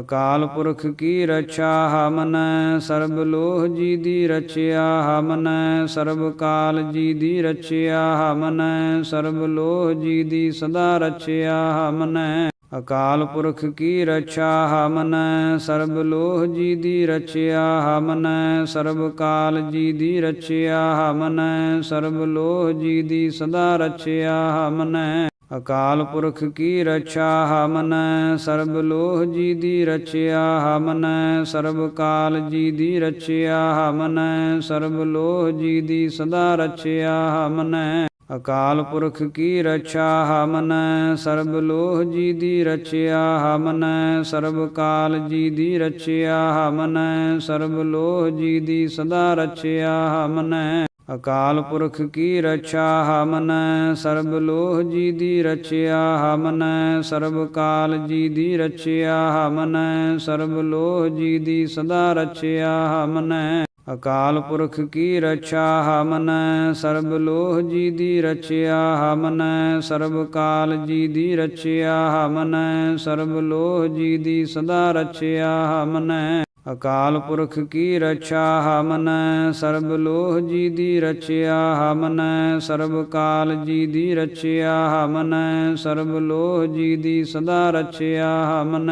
ਅਕਾਲ ਪੁਰਖ ਕੀ ਰਛਾ ਹਮਨੈ, ਸਰਬ ਲੋਹ ਜੀ ਦੀ ਰਚਿਆ ਹਮਨੈ, ਸਰਬ ਕਾਲ ਜੀ ਦੀ ਰਚਿਆ ਹਮਨੈ, ਸਰਬ ਲੋਹ ਜੀ ਦੀ ਸਦਾ ਰਚਿਆ ਹਮਨੈ। ਅਕਾਲ ਪੁਰਖ ਕੀ ਰਛਾ ਹਮਨੈ, ਸਰਬ ਲੋਹ ਜੀ ਦੀ ਰਚਿਆ ਹਮਨੈ, ਸਰਬ ਕਾਲ ਜੀ ਦੀ ਰਚਿਆ ਹਮਨੈ, ਸਰਬ ਲੋਹ ਜੀ ਦੀ ਸਦਾ ਰਚਿਆ ਹਮਨੈ। ਅਕਾਲ ਪੁਰਖ ਕੀ ਰਛਾ ਹਮਨੈ ਸਰਬ ਲੋਹ ਜੀ ਦੀ ਰਚਿਆ ਹਮਨੈ ਸਰਬ ਕਾਲ ਜੀ ਦੀ ਰਚਿਆ ਹਮਨੈ ਸਰਬ ਲੋਹ ਜੀ ਦੀ ਸਦਾ ਰਚਿਆ ਹਮਨੈ ਅਕਾਲ ਪੁਰਖ ਕੀ ਰਛਾ ਹਮਨੈ ਸਰਬ ਲੋਹ ਜੀ ਦੀ ਰਚਿਆ ਹਮਨੈ ਸਰਬ ਕਾਲ ਜੀ ਦੀ ਰਚਿਆ ਹਮਨੈ ਸਰਬ ਲੋਹ ਜੀ ਦੀ ਸਦਾ ਰਚਿਆ ਹਮਨੈ ਅਕਾਲ ਪੁਰਖ ਕੀ ਰਛਾ ਹਮਨੈ ਸਰਬ ਲੋਹ ਜੀ ਦੀ ਰਚਿਆ ਹਮਨੈ ਸਰਬ ਕਾਲ ਜੀ ਦੀ ਰਚਿਆ ਹਮਨੈ ਸਰਬ ਲੋਹ ਜੀ ਦੀ ਸਦਾ ਰਚਿਆ ਹਮਨੈ ਅਕਾਲ ਪੁਰਖ ਕੀ ਰਛਾ ਹਮਨੈ ਸਰਬ ਲੋਹ ਜੀ ਦੀ ਰਚਿਆ ਹਮਨੈ ਸਰਬ ਕਾਲ ਜੀ ਦੀ ਰਚਿਆ ਹਮਨੈ ਸਰਬ ਲੋਹ ਜੀ ਦੀ ਸਦਾ ਰਚਿਆ ਹਮਨੈ ਅਕਾਲ ਪੁਰਖ ਕੀ ਰਛਾ ਹਮਨ ਸਰਬ ਲੋਹ ਜੀ ਦੀ ਰਚਿਆ ਹਮਨ ਸਰਬ ਕਾਲ ਜੀ ਦੀ ਰਚਿਆ ਹਮਨ ਸਰਬ ਲੋਹ ਜੀ ਦੀ ਸਦਾ ਰਚਿਆ ਹਮਨ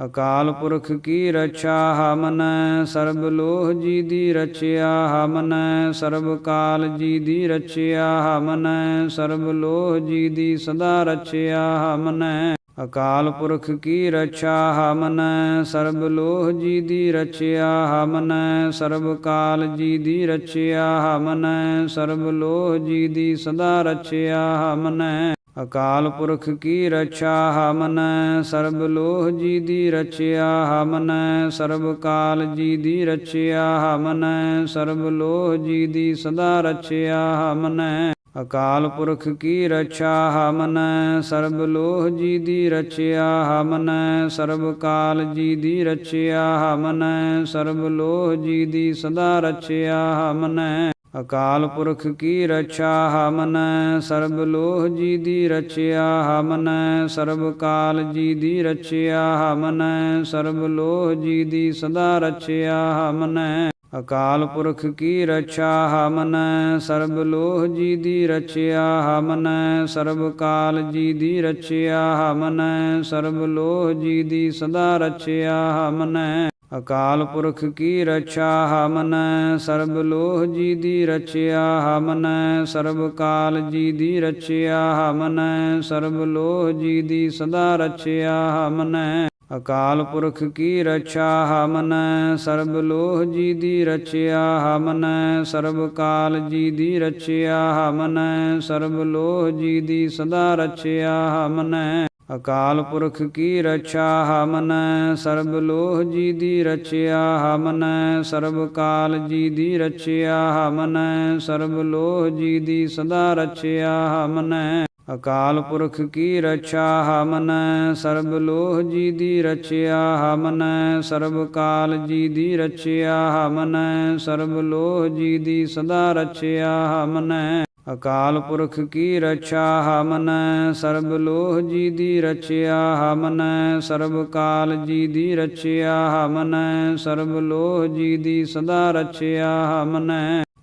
ਅਕਾਲ ਪੁਰਖ ਕੀ ਰਛਾ ਹਮਨ ਸਰਬ ਲੋਹ ਜੀ ਦੀ ਰਚਿਆ ਹਮਨ ਸਰਬ ਕਾਲ ਜੀ ਦੀ ਰਚਿਆ ਹਮਨੈ ਸਰਬ ਲੋਹ ਜੀ ਦੀ ਸਦਾ ਰਚਿਆ ਹਮਨ ਅਕਾਲ ਪੁਰਖ ਕੀ ਰਛਾ ਹਮਨੈ, ਸਰਬ ਲੋਹ ਜੀ ਦੀ ਰਚਿਆ ਹਮਨੈ, ਸਰਬ ਕਾਲ ਜੀ ਦੀ ਰਚਿਆ ਹਮਨੈ, ਸਰਬ ਲੋਹ ਜੀ ਦੀ ਸਦਾ ਰਚਿਆ ਹਮਨੈ। ਅਕਾਲ ਪੁਰਖ ਕੀ ਰਛਾ ਹਮਨੈ, ਸਰਬ ਲੋਹ ਜੀ ਦੀ ਰਚਿਆ ਹਮਨੈ, ਸਰਬ ਕਾਲ ਜੀ ਦੀ ਰਚਿਆ ਹਮਨੈ, ਸਰਬ ਲੋਹ ਜੀ ਦੀ ਸਦਾ ਰਚਿਆ ਹਮਨੈ। ਅਕਾਲ ਪੁਰਖ ਕੀ ਰਛਾ ਹਮਨੈ, ਸਰਬ ਲੋਹ ਜੀ ਦੀ ਰਚਿਆ ਹਮਨੈ, ਸਰਬ ਕਾਲ ਜੀ ਦੀ ਰਚਿਆ ਹਮਨੈ, ਸਰਬ ਲੋਹ ਜੀ ਦੀ ਸਦਾ ਰਚਿਆ ਹਮਨੈ। ਅਕਾਲ ਪੁਰਖ ਕੀ ਰਛਾ ਹਮਨੈ, ਸਰਬ ਲੋਹ ਜੀ ਦੀ ਰਚਿਆ ਹਮਨੈ, ਸਰਬ ਕਾਲ ਜੀ ਦੀ ਰਚਿਆ ਹਮਨੈ, ਸਰਬ ਲੋਹ ਜੀ ਦੀ ਸਦਾ ਰਚਿਆ ਹਮਨੈ। ਅਕਾਲ ਪੁਰਖ ਕੀ ਰਛਾ ਹਮਨ ਸਰਬ ਲੋਹ ਜੀ ਦੀ ਰਚਿਆ ਹਮਨ ਸਰਬ ਕਾਲ ਜੀ ਦੀ ਰਚਿਆ ਹਮਨ ਸਰਬ ਲੋਹ ਜੀ ਦੀ ਸਦਾ ਰਚਿਆ ਹਮਨ ਅਕਾਲ ਪੁਰਖ ਕੀ ਰਛਾ ਹਮਨ ਸਰਬ ਲੋਹ ਜੀ ਦੀ ਰਚਿਆ ਹਮਨ ਸਰਬ ਕਾਲ ਜੀ ਦੀ ਰਚਿਆ ਹਮਨ ਸਰਬ ਲੋਹ ਜੀ ਦੀ ਸਦਾ ਰਚਿਆ ਹਮਨ ਅਕਾਲ ਪੁਰਖ ਕੀ ਰਛਾ ਹਮਨ ਸਰਬ ਲੋਹ ਜੀ ਦੀ ਰਚਿਆ ਹਮਨ ਸਰਬ ਕਾਲ ਜੀ ਦੀ ਰਚਿਆ ਹਮਨ ਸਰਬ ਲੋਹ ਜੀ ਦੀ ਸਦਾ ਰਚਿਆ ਹਮਨ ਅਕਾਲ ਪੁਰਖ ਕੀ ਰਛਾ ਹਮਨ ਸਰਬ ਲੋਹ ਜੀ ਦੀ ਰਚਿਆ ਹਮਨ ਸਰਬ ਕਾਲ ਜੀ ਦੀ ਰਚਿਆ ਹਮਨ ਸਰਬ ਲੋਹ ਜੀ ਦੀ ਸਦਾ ਰਚਿਆ ਹਮਨ ਅਕਾਲ ਪੁਰਖ ਕੀ ਰਛਾ ਹਮਨ ਸਰਬ ਲੋਹ ਜੀ ਦੀ ਰਚਿਆ ਹਮਨ ਸਰਬ ਕਾਲ ਜੀ ਦੀ ਰਚਿਆ ਹਮਨ ਸਰਬ ਲੋਹ ਜੀ ਦੀ ਸਦਾ ਰਚਿਆ ਹਮਨ ਅਕਾਲ ਪੁਰਖ ਕੀ ਰਛਾ ਹਮਨ ਸਰਬ ਲੋਹ ਜੀ ਦੀ ਰਚਿਆ ਹਮਨ ਸਰਬ ਕਾਲ ਜੀ ਦੀ ਰਚਿਆ ਹਮਨ ਸਰਬ ਲੋਹ ਜੀ ਦੀ ਸਦਾ ਰਚਿਆ ਹਮਨ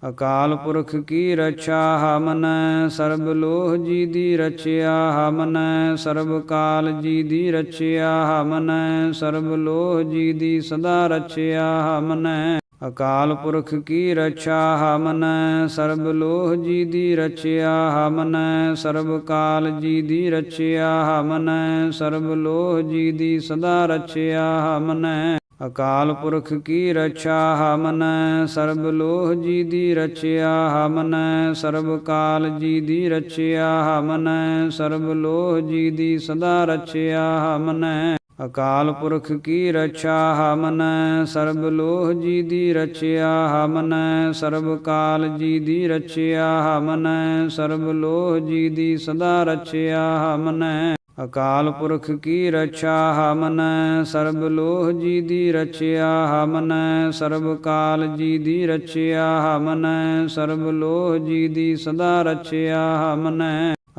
ਅਕਾਲ ਪੁਰਖ ਕੀ ਰਛਾ ਹਮਨੈ, ਸਰਬ ਲੋਹ ਜੀ ਦੀ ਰਚਿਆ ਹਮਨੈ, ਸਰਬ ਕਾਲ ਜੀ ਦੀ ਰਚਿਆ ਹਮਨੈ, ਸਰਬ ਲੋਹ ਜੀ ਦੀ ਸਦਾ ਰਚਿਆ ਹਮਨੈ। ਅਕਾਲ ਪੁਰਖ ਕੀ ਰਛਾ ਹਮਨੈ, ਸਰਬ ਲੋਹ ਜੀ ਦੀ ਰਚਿਆ ਹਮਨੈ, ਸਰਬ ਕਾਲ ਜੀ ਦੀ ਰਚਿਆ ਹਮਨੈ, ਸਰਬ ਲੋਹ ਜੀ ਦੀ ਸਦਾ ਰਚਿਆ ਹਮਨੈ। ਅਕਾਲ ਪੁਰਖ ਕੀ ਰਛਾ ਹਮਨੈ ਸਰਬ ਲੋਹ ਜੀ ਦੀ ਰਚਿਆ ਹਮਨੈ ਸਰਬ ਕਾਲ ਜੀ ਦੀ ਰਚਿਆ ਹਮਨੈ ਸਰਬ ਲੋਹ ਜੀ ਦੀ ਸਦਾ ਰਚਿਆ ਹਮਨੈ ਅਕਾਲ ਪੁਰਖ ਕੀ ਰਛਾ ਹਮਨੈ ਸਰਬ ਲੋਹ ਜੀ ਦੀ ਰਚਿਆ ਹਮਨੈ ਸਰਬ ਕਾਲ ਜੀ ਦੀ ਰਚਿਆ ਹਮਨੈ ਸਰਬ ਲੋਹ ਜੀ ਦੀ ਸਦਾ ਰਚਿਆ ਹਮਨੈ ਅਕਾਲ ਪੁਰਖ ਕੀ ਰਛਾ ਹਮਨ ਸਰਬ ਲੋਹ ਜੀ ਦੀ ਰਚਿਆ ਹਮਨ ਸਰਬ ਕਾਲ ਜੀ ਦੀ ਰਚਿਆ ਹਮਨ ਸਰਬ ਲੋਹ ਜੀ ਦੀ ਸਦਾ ਰਚਿਆ ਹਮਨ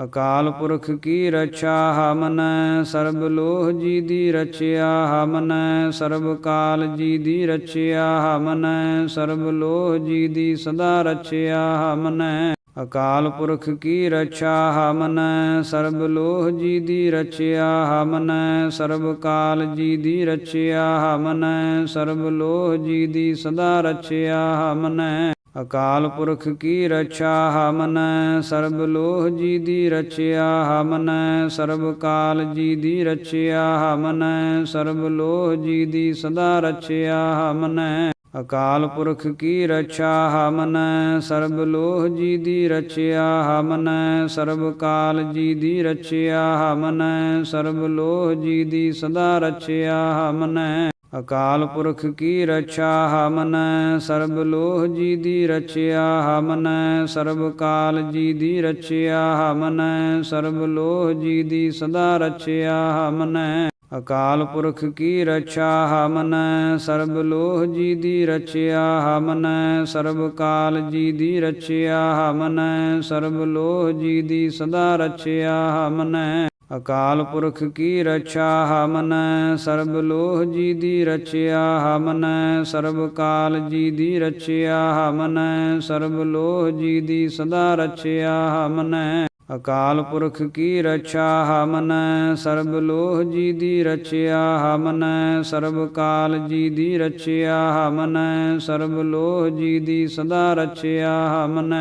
ਅਕਾਲ ਪੁਰਖ ਕੀ ਰਛਾ ਹਮਨ ਸਰਬ ਲੋਹ ਜੀ ਦੀ ਰਚਿਆ ਹਮਨ ਸਰਬ ਕਾਲ ਜੀ ਦੀ ਰਚਿਆ ਹਮਨ ਸਰਬ ਲੋਹ ਜੀ ਦੀ ਸਦਾ ਰਚਿਆ ਹਮਨ ਅਕਾਲ ਪੁਰਖ ਕੀ ਰਛਾ ਹਮਨੈ ਸਰਬ ਲੋਹ ਜੀ ਦੀ ਰਚਿਆ ਹਮਨੈ ਸਰਬ ਕਾਲ ਜੀ ਦੀ ਰਚਿਆ ਹਮਨੈ ਸਰਬ ਲੋਹ ਜੀ ਦੀ ਸਦਾ ਰਚਿਆ ਹਮਨੈ ਅਕਾਲ ਪੁਰਖ ਕੀ ਰਛਾ ਹਮਨੈ ਸਰਬ ਲੋਹ ਜੀ ਦੀ ਰਚਿਆ ਹਮਨੈ ਸਰਬ ਕਾਲ ਜੀ ਦੀ ਰਚਿਆ ਹਮਨੈ ਸਰਬ ਲੋਹ ਜੀ ਦੀ ਸਦਾ ਰਚਿਆ ਹਮਨੈ ਅਕਾਲ ਪੁਰਖ ਕੀ ਰਛਾ ਹਮਨੈ, ਸਰਬ ਲੋਹ ਜੀ ਦੀ ਰਚਿਆ ਹਮਨੈ, ਸਰਬ ਕਾਲ ਜੀ ਦੀ ਰਚਿਆ ਹਮਨੈ, ਸਰਬ ਲੋਹ ਜੀ ਦੀ ਸਦਾ ਰਚਿਆ ਹਮਨੈ। ਅਕਾਲ ਪੁਰਖ ਕੀ ਰਛਾ ਹਮਨੈ, ਸਰਬ ਲੋਹ ਜੀ ਦੀ ਰਚਿਆ ਹਮਨੈ, ਸਰਬ ਕਾਲ ਜੀ ਦੀ ਰਚਿਆ ਹਮਨੈ, ਸਰਬ ਲੋਹ ਜੀ ਦੀ ਸਦਾ ਰਚਿਆ ਹਮਨੈ। ਅਕਾਲ ਪੁਰਖ ਕੀ ਰਛਾ ਹਮਨ ਸਰਬ ਲੋਹ ਜੀ ਦੀ ਰਚਿਆ ਹਮਨ ਸਰਬ ਕਾਲ ਜੀ ਦੀ ਰਚਿਆ ਹਮਨ ਸਰਬ ਲੋਹ ਜੀ ਦੀ ਸਦਾ ਰਚਿਆ ਹਮਨ ਅਕਾਲ ਪੁਰਖ ਕੀ ਰਛਾ ਹਮਨ ਸਰਬ ਲੋਹ ਜੀ ਦੀ ਰਚਿਆ ਹਮਨ ਸਰਬ ਕਾਲ ਜੀ ਦੀ ਰਚਿਆ ਹਮਨ ਸਰਬ ਲੋਹ ਜੀ ਦੀ ਸਦਾ ਰਚਿਆ ਹਮਨ ਅਕਾਲ ਪੁਰਖ ਕੀ ਰਛਾ ਹਮਨ ਸਰਬ ਲੋਹ ਜੀ ਦੀ ਰਚਿਆ ਹਮਨ ਸਰਬ ਕਾਲ ਜੀ ਦੀ ਰਚਿਆ ਹਮਨ ਸਰਬ ਲੋਹ ਜੀ ਦੀ ਸਦਾ ਰਚਿਆ ਹਮਨ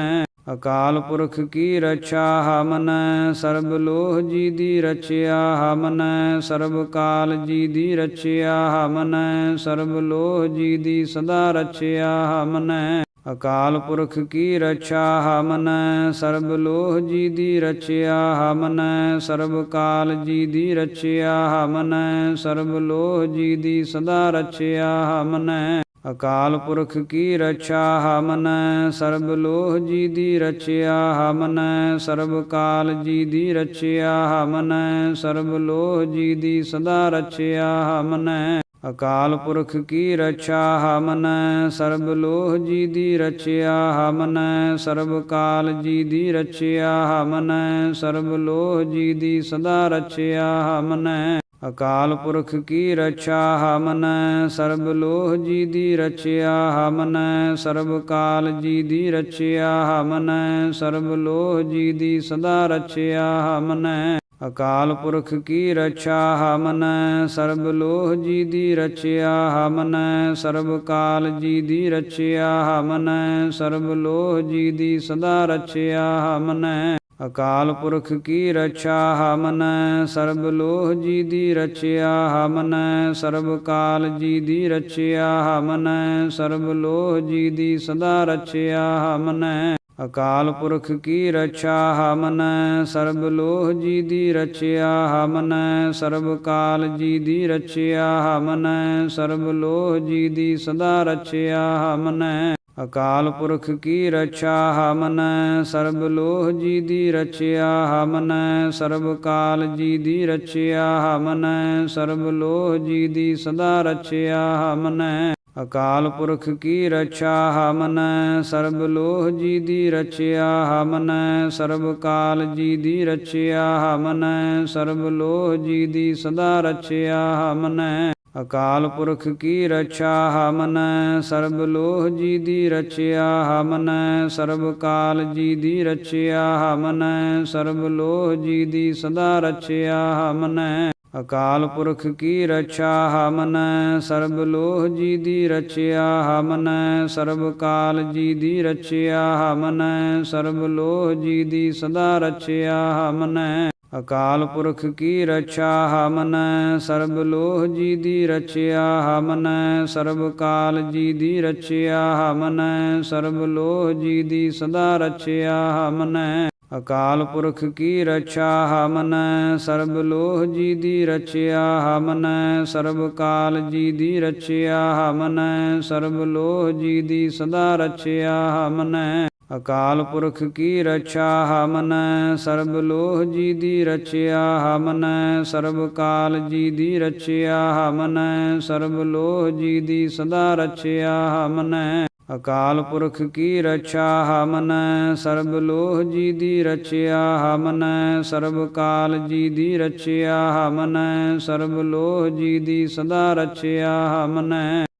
ਅਕਾਲ ਪੁਰਖ ਕੀ ਰਛਾ ਹਮਨ ਸਰਬ ਲੋਹ ਜੀ ਦੀ ਰਚਿਆ ਹਮਨ ਸਰਬ ਕਾਲ ਜੀ ਦੀ ਰਚਿਆ ਹਮਨ ਸਰਬ ਲੋਹ ਜੀ ਦੀ ਸਦਾ ਰਚਿਆ ਹਮਨ ਅਕਾਲ ਪੁਰਖ ਕੀ ਰਛਾ ਹਮਨੈ ਸਰਬ ਲੋਹ ਜੀ ਦੀ ਰਚਿਆ ਹਮਨੈ ਸਰਬ ਕਾਲ ਜੀ ਦੀ ਰਚਿਆ ਹਮਨੈ ਸਰਬ ਲੋਹ ਜੀ ਦੀ ਸਦਾ ਰਚਿਆ ਹਮਨੈ ਅਕਾਲ ਪੁਰਖ ਕੀ ਰਛਾ ਹਮਨੈ ਸਰਬ ਲੋਹ ਜੀ ਦੀ ਰਚਿਆ ਹਮਨੈ ਸਰਬ ਕਾਲ ਜੀ ਦੀ ਰਚਿਆ ਹਮਨੈ ਸਰਬ ਲੋਹ ਜੀ ਦੀ ਸਦਾ ਰਚਿਆ ਹਮਨੈ ਅਕਾਲ ਪੁਰਖ ਕੀ ਰਛਾ ਹਮਨੈ, ਸਰਬ ਲੋਹ ਜੀ ਦੀ ਰਚਿਆ ਹਮਨੈ, ਸਰਬ ਕਾਲ ਜੀ ਦੀ ਰਚਿਆ ਹਮਨੈ, ਸਰਬ ਲੋਹ ਜੀ ਦੀ ਸਦਾ ਰਚਿਆ ਹਮਨੈ। ਅਕਾਲ ਪੁਰਖ ਕੀ ਰਛਾ ਹਮਨੈ, ਸਰਬ ਲੋਹ ਜੀ ਦੀ ਰਚਿਆ ਹਮਨੈ, ਸਰਬ ਕਾਲ ਜੀ ਦੀ ਰਚਿਆ ਹਮਨੈ, ਸਰਬ ਲੋਹ ਜੀ ਦੀ ਸਦਾ ਰਚਿਆ ਹਮਨੈ। ਅਕਾਲ ਪੁਰਖ ਕੀ ਰਛਾ ਹਮਨ, ਸਰਬ ਲੋਹ ਜੀ ਦੀ ਰਚਿਆ ਹਮਨ, ਸਰਬ ਕਾਲ ਜੀ ਦੀ ਰਚਿਆ ਹਮਨ, ਸਰਬ ਲੋਹ ਜੀ ਦੀ ਸਦਾ ਰਚਿਆ ਹਮਨ। ਅਕਾਲ ਪੁਰਖ ਕੀ ਰਛਾ ਹਮਨ, ਸਰਬ ਲੋਹ ਜੀ ਦੀ ਰਚਿਆ ਹਮਨ, ਸਰਬ ਕਾਲ ਜੀ ਦੀ ਰਚਿਆ ਹਮਨ, ਸਰਬ ਲੋਹ ਜੀ ਦੀ ਸਦਾ ਰਚਿਆ ਹਮਨ। ਅਕਾਲ ਪੁਰਖ ਕੀ ਰਛਾ ਹਮਨ ਸਰਬ ਲੋਹ ਜੀ ਦੀ ਰਚਿਆ ਹਮਨ ਸਰਬ ਕਾਲ ਜੀ ਦੀ ਰਚਿਆ ਹਮਨ ਸਰਬ ਲੋਹ ਜੀ ਦੀ ਸਦਾ ਰਚਿਆ ਹਮਨ ਅਕਾਲ ਪੁਰਖ ਕੀ ਰਛਾ ਹਮਨ ਸਰਬ ਲੋਹ ਜੀ ਦੀ ਰਚਿਆ ਹਮਨ ਸਰਬ ਕਾਲ ਜੀ ਦੀ ਰਚਿਆ ਹਮਨ ਸਰਬ ਲੋਹ ਜੀ ਦੀ ਸਦਾ ਰਚਿਆ ਹਮਨ ਅਕਾਲ ਪੁਰਖ ਕੀ ਰਛਾ ਹਮਨ ਸਰਬ ਲੋਹ ਜੀ ਦੀ ਰਚਿਆ ਹਮਨ ਸਰਬ ਕਾਲ ਜੀ ਦੀ ਰਚਿਆ ਹਮਨ ਸਰਬ ਲੋਹ ਜੀ ਦੀ ਸਦਾ ਰਚਿਆ ਹਮਨ ਅਕਾਲ ਪੁਰਖ ਕੀ ਰਛਾ ਹਮਨ ਸਰਬ ਲੋਹ ਜੀ ਦੀ ਰਚਿਆ ਹਮਨ ਸਰਬ ਕਾਲ ਜੀ ਦੀ ਰਚਿਆ ਹਮਨੈ ਸਰਬ ਲੋਹ ਜੀ ਦੀ ਸਦਾ ਰਚਿਆ ਹਮਨ ਅਕਾਲ ਪੁਰਖ ਕੀ ਰਛਾ ਹਮਨੈ, ਸਰਬ ਲੋਹ ਜੀ ਦੀ ਰਚਿਆ ਹਮਨੈ, ਸਰਬ ਕਾਲ ਜੀ ਦੀ ਰਚਿਆ ਹਮਨੈ, ਸਰਬ ਲੋਹ ਜੀ ਦੀ ਸਦਾ ਰਚਿਆ ਹਮਨੈ। ਅਕਾਲ ਪੁਰਖ ਕੀ ਰਛਾ ਹਮਨੈ, ਸਰਬ ਲੋਹ ਜੀ ਦੀ ਰਚਿਆ ਹਮਨੈ, ਸਰਬ ਕਾਲ ਜੀ ਦੀ ਰਚਿਆ ਹਮਨੈ, ਸਰਬ ਲੋਹ ਜੀ ਦੀ ਸਦਾ ਰਚਿਆ ਹਮਨੈ। ਅਕਾਲ ਪੁਰਖ ਕੀ ਰਛਾ ਹਮਨੈ, ਸਰਬ ਲੋਹ ਜੀ ਦੀ ਰਚਿਆ ਹਮਨੈ, ਸਰਬ ਕਾਲ ਜੀ ਦੀ ਰਚਿਆ ਹਮਨੈ, ਸਰਬ ਲੋਹ ਜੀ ਦੀ ਸਦਾ ਰਚਿਆ ਹਮਨੈ। ਅਕਾਲ ਪੁਰਖ ਕੀ ਰਛਾ ਹਮਨੈ, ਸਰਬ ਲੋਹ ਜੀ ਦੀ ਰਚਿਆ ਹਮਨੈ, ਸਰਬ ਕਾਲ ਜੀ ਦੀ ਰਚਿਆ ਹਮਨੈ, ਸਰਬ ਲੋਹ ਜੀ ਦੀ ਸਦਾ ਰਚਿਆ ਹਮਨੈ। ਅਕਾਲ ਪੁਰਖ ਕੀ ਰਛਾ ਹਮਨੈ ਸਰਬ ਲੋਹ ਜੀ ਦੀ ਰਚਿਆ ਹਮਨੈ ਸਰਬ ਕਾਲ ਜੀ ਦੀ ਰਚਿਆ ਹਮਨੈ ਸਰਬ ਲੋਹ ਜੀ ਦੀ ਸਦਾ ਰਚਿਆ ਹਮਨੈ